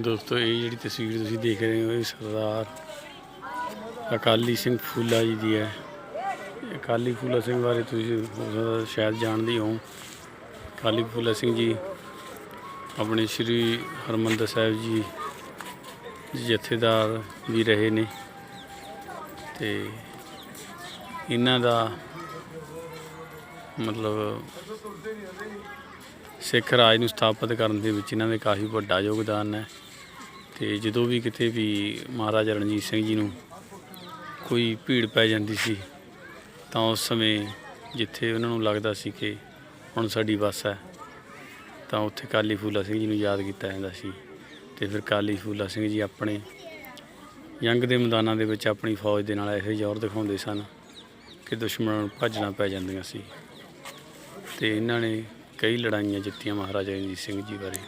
ਦੋਸਤੋ, ਇਹ ਜਿਹੜੀ ਤਸਵੀਰ ਤੁਸੀਂ ਦੇਖ ਰਹੇ ਹੋ, ਇਹ ਸਰਦਾਰ ਅਕਾਲੀ ਸਿੰਘ ਫੂਲਾ ਜੀ ਦੀ ਹੈ। ਅਕਾਲੀ ਫੂਲਾ ਸਿੰਘ ਬਾਰੇ ਤੁਸੀਂ ਸ਼ਾਇਦ ਜਾਣਦੇ ਹੋ ਅਕਾਲੀ ਫੂਲਾ ਸਿੰਘ ਜੀ ਆਪਣੇ ਸ੍ਰੀ ਹਰਮੰਦਰ ਸਾਹਿਬ ਜੀ ਜਥੇਦਾਰ ਵੀ ਰਹੇ ਨੇ ਤੇ ਇਹਨਾਂ ਦਾ ਮਤਲਬ ਸਿੱਖ ਰਾਜ ਨੂੰ ਸਥਾਪਿਤ ਕਰਨ ਦੇ ਵਿੱਚ ਇਹਨਾਂ ਦਾ ਕਾਫੀ ਵੱਡਾ ਯੋਗਦਾਨ ਹੈ ਤੇ ਜਦੋਂ ਵੀ ਕਿਤੇ ਵੀ ਮਹਾਰਾਜਾ ਰਣਜੀਤ ਸਿੰਘ ਜੀ ਨੂੰ ਕੋਈ ਭੀੜ ਪੈ ਜਾਂਦੀ ਸੀ, ਤਾਂ ਉਸ ਸਮੇਂ ਜਿੱਥੇ ਉਹਨਾਂ ਨੂੰ ਲੱਗਦਾ ਸੀ ਕਿ ਹੁਣ ਸਾਡੀ ਬੱਸ ਹੈ, ਤਾਂ ਉੱਥੇ ਕਾਲੀ ਫੂਲਾ ਸਿੰਘ ਜੀ ਨੂੰ ਯਾਦ ਕੀਤਾ ਜਾਂਦਾ ਸੀ ਤੇ ਫਿਰ ਕਾਲੀ ਫੂਲਾ ਸਿੰਘ ਜੀ ਆਪਣੇ ਜੰਗ ਦੇ ਮੈਦਾਨਾਂ ਦੇ ਵਿੱਚ ਆਪਣੀ ਫੌਜ ਦੇ ਨਾਲ ਇਹੋ ਜ਼ੋਰ ਦਿਖਾਉਂਦੇ ਸਨ ਕਿ ਦੁਸ਼ਮਣਾਂ ਨੂੰ ਭੱਜਣਾ ਪੈ ਜਾਂਦੀਆਂ ਸੀ ਤੇ ਇਹਨਾਂ ਨੇ ਕਈ ਲੜਾਈਆਂ ਜਿੱਤੀਆਂ ਮਹਾਰਾਜਾ ਰਣਜੀਤ ਸਿੰਘ ਜੀ ਬਾਰੇ।